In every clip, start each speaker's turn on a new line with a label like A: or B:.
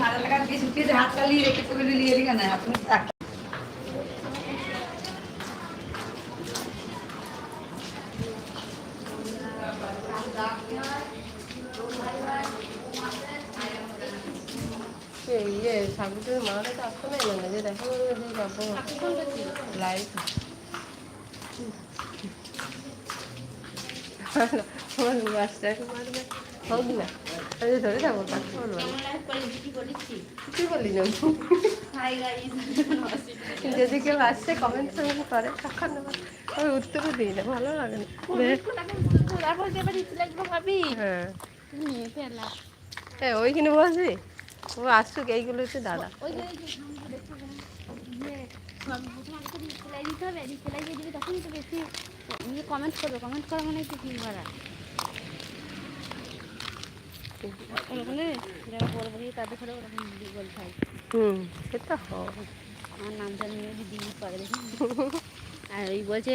A: মারা লাগা দিয়ে শুকিয়ে হাত চালিয়ে রেখে তুমি নিয়ে দিকে না আপনি
B: ইয়ে সাবিত্রীর মারা তো আসতে নাই না যে দেখো যে যাব লাইভ আমার মাস্টারকে মারবে হোক না আমি ধরে যাব তাকে বলব। কি বললি না? যদি কেউ আসছে কমেন্ট টমেন্ট করে তখন আমি উত্তরও দিই না ভালো লাগে না। হ্যাঁ। ওইখানে বসবি ও আসুক এইগুলো হচ্ছে দাদা।
C: কমেন্ট করবে। কমেন্ট করা মানে কি? কি করা? ওখানে যারা বড় বড় তাদের ঘরে ওরকম দিদি বলতে হয়।
B: হুম সেটা
C: আমার নাম জানি দিদি করে আর ওই বলছে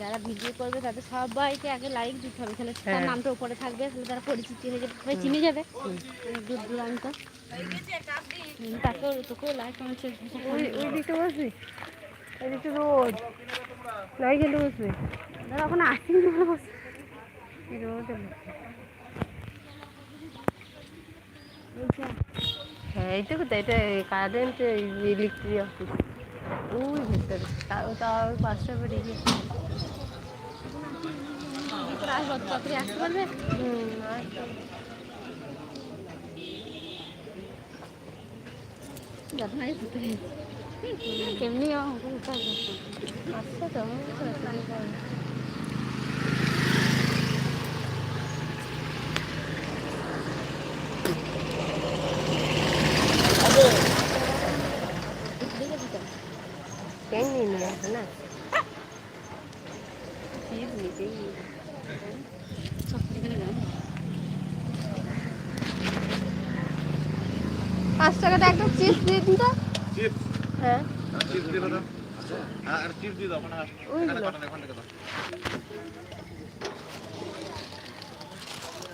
C: যারা ভিডিও করবে তাদের সবাইকে আগে লাইক দিতে হবে তাহলে তার
B: হ্যাঁ।
C: নামটা উপরে থাকবে তাহলে তারা পরিচিতি হয়ে যাবে সবাই চিনে যাবে। দূর দূরান্ত। তাকেও তোকেও লাইক কমেন্ট
B: ওই দিকে বসবি? ওই দিকে রোদ না গেলে বসবি
C: দাদা ওখানে আসিনি। বলে বসে
B: এই রোদে বসবি। হ্যাঁ এইটুকু তো এটা কারেন্ট ইলেকট্রিক অফিস ওই ভেতরে। তাও পাঁচটা
C: আসব তাড়াতাড়ি আসতে পারবে?
B: হুম
C: গেছি এমনি আমার
B: আচ্ছা তো পাঁচ টাকাটা একদম চিপস দিয়ে দিন তো।
D: চিপস
B: হ্যাঁ।
D: চিপস দিয়ে দাও হ্যাঁ আর চিপস দিয়ে দাও মানে
B: ওইগুলো।
D: এখানে কাটান এখান থেকে দাও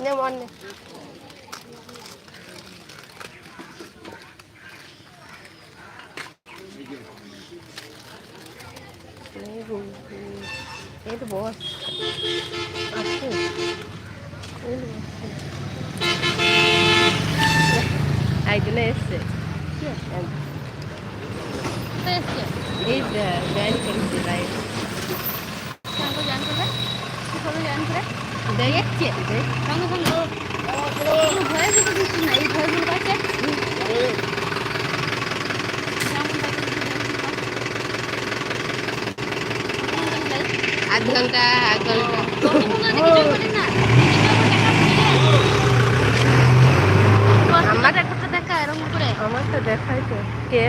B: নে মন নে এই গো, এই, এই তো বস। আছে এই তো বসছে। একজন এসছে
C: তো এসছে
B: এই জয়েন করেছে রাইট
C: সঙ্গে জয়েন করবে কি করবে জয়েন করে
B: দেখছে দেখ
C: সঙ্গে সঙ্গে ভয়ে যেতে দিচ্ছি না এই ভয়ে যেতে পারছে
B: আধ ঘণ্টা এক ঘণ্টা
C: আমার একটা দেখা এরকম করে?
B: আমার তো দেখাই তো। কে?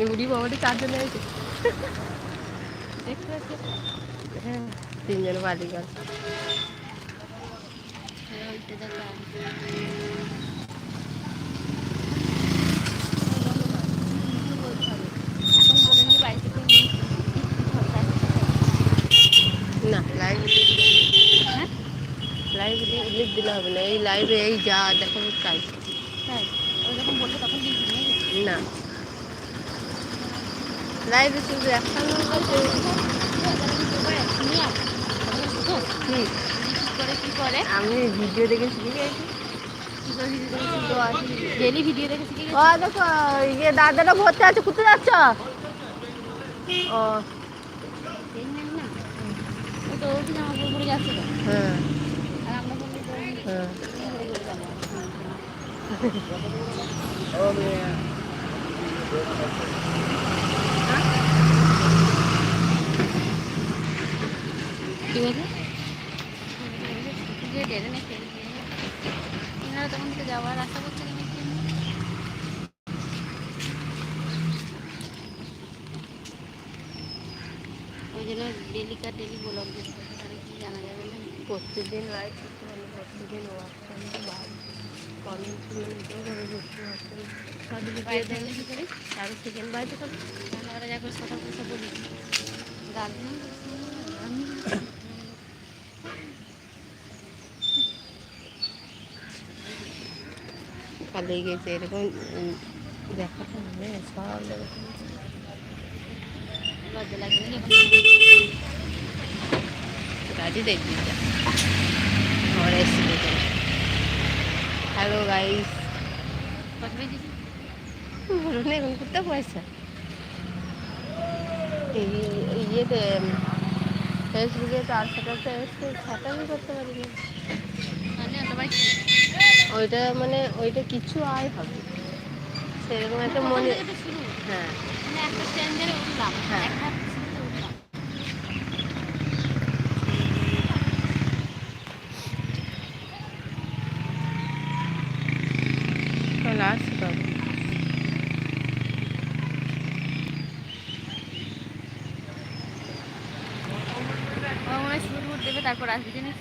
B: বুড়ি বাবাটি চারজন আছে
C: দেখতে
B: হ্যাঁ তিনজন বাড়ি গেল
C: ওইটা দেখা এখন বলে নি বাড়ি থেকে নিয়ে
B: না লাইভ
C: হ্যাঁ
B: লাইভ দিলে হবে না এই লাইভে এই যা দেখাবো তাই। না। লাইভে শুধু একটা আমি ভিডিও দেখে শিখে গেছি।
C: ডেলি ভিডিও দেখে শিখে গেছি।
B: ও দেখো ইয়ে দাদাটা ভর্তি আছে কোথায় যাচ্ছ? ও।
C: তো জামা পরে পরে যাচ্ছে
B: হ্যাঁ।
C: তখন তো যাওয়ার আশা করছে কি ওই জন্য ডেলি ব্লগ দিচ্ছে কি জানা যাবে না?
B: প্রত্যেকদিন লাইভ শাহরুখ চিকেন বাড়িতে
C: করব আমরা যা করে কথা কথা বলি গার্জেন
B: পালিয়ে গেছে এরকম দেখাটা হবে সব
C: লজ্জা লাগবে
B: দেখবি ঘরে এসে হ্যালো গাইস বলুন এখন করতে পয়সা এই ইয়েতে ফেসবুকে চার সাটাতে এসছে সাটাই করতে
C: মানে
B: ওইটা মানে ওইটা কিছু আয় হবে সেরকম একটা মনে হ্যাঁ হ্যাঁ।
C: শুরু করে দেবে তারপর আসবে জানিস।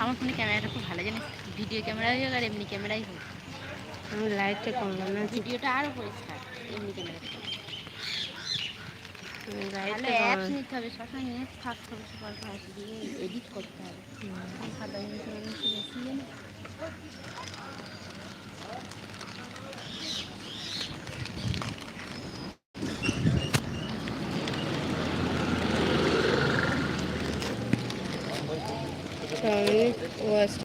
C: আমার ফোনে ক্যামেরাটা খুব ভালো জানিস? ভিডিও ক্যামেরাই হোক আর এমনি ক্যামেরাই হোক।
B: আমি লাইটটা কমলাম না?
C: ভিডিওটা আরও পরিষ্কার এমনি ক্যামেরা ভালো অ্যাপস নিতে হবে সবসময় নেট থাকতে হবে সুপার ফাস্ট দিয়ে এডিট করতে হবে। সাদা জানি।